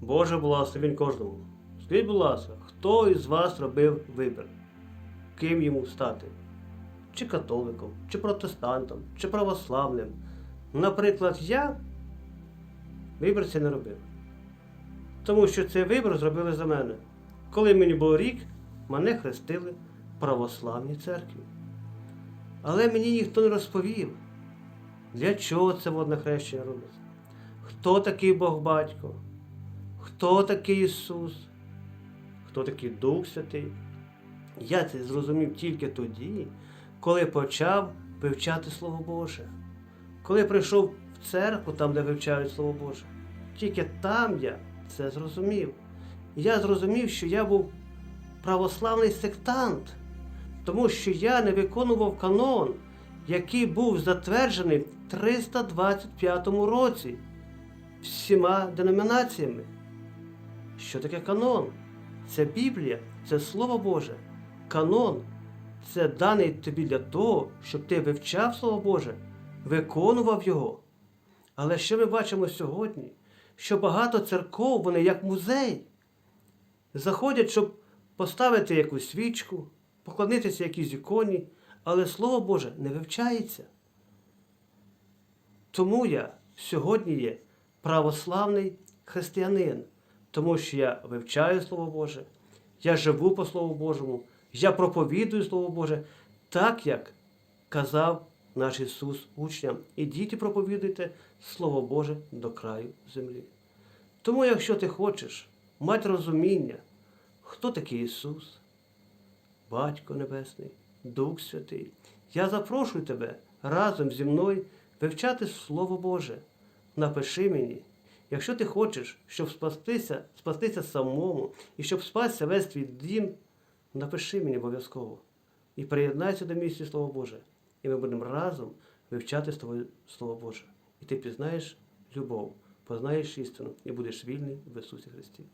Боже благословень кожному. Скажіть, будь ласка, хто із вас робив вибір? Ким йому стати? Чи католиком, чи протестантом, чи православним? Наприклад, я вибір цей не робив. Тому що цей вибір зробили за мене. Коли мені було рік, мене хрестили в православній церкві. Але мені ніхто не розповів, для чого це водне хрещення робиться. Хто такий Бог Батько? Хто такий Ісус? Хто такий Дух Святий? Я це зрозумів тільки тоді, коли почав вивчати Слово Боже. Коли прийшов в церкву, там, де вивчають Слово Боже. Тільки там я це зрозумів. Я зрозумів, що я був православний сектант, тому що я не виконував канон, який був затверджений в 325 році всіма деномінаціями. Що таке канон? Це Біблія, це Слово Боже. Канон це даний тобі для того, щоб ти вивчав Слово Боже, виконував його. Але що ми бачимо сьогодні? Що багато церков, вони як музей, заходять, щоб поставити якусь свічку, поклонитися якійсь іконі, але Слово Боже не вивчається. Тому я сьогодні є православний християнин, тому що я вивчаю Слово Боже, я живу по Слову Божому, я проповідую Слово Боже, так як казав наш Ісус учням. Ідіть і проповідуйте Слово Боже до краю землі. Тому, якщо ти хочеш мати розуміння, хто такий Ісус, Батько Небесний, Дух Святий, я запрошую тебе разом зі мною вивчати Слово Боже. Напиши мені, якщо ти хочеш, щоб спастися, спастися самому і щоб спасся весь твій дім, напиши мені обов'язково і приєднайся до місії Слово Боже. І ми будемо разом вивчати з тобою Слово Боже. І ти пізнаєш любов, познаєш істину і будеш вільний в Ісусі Христі.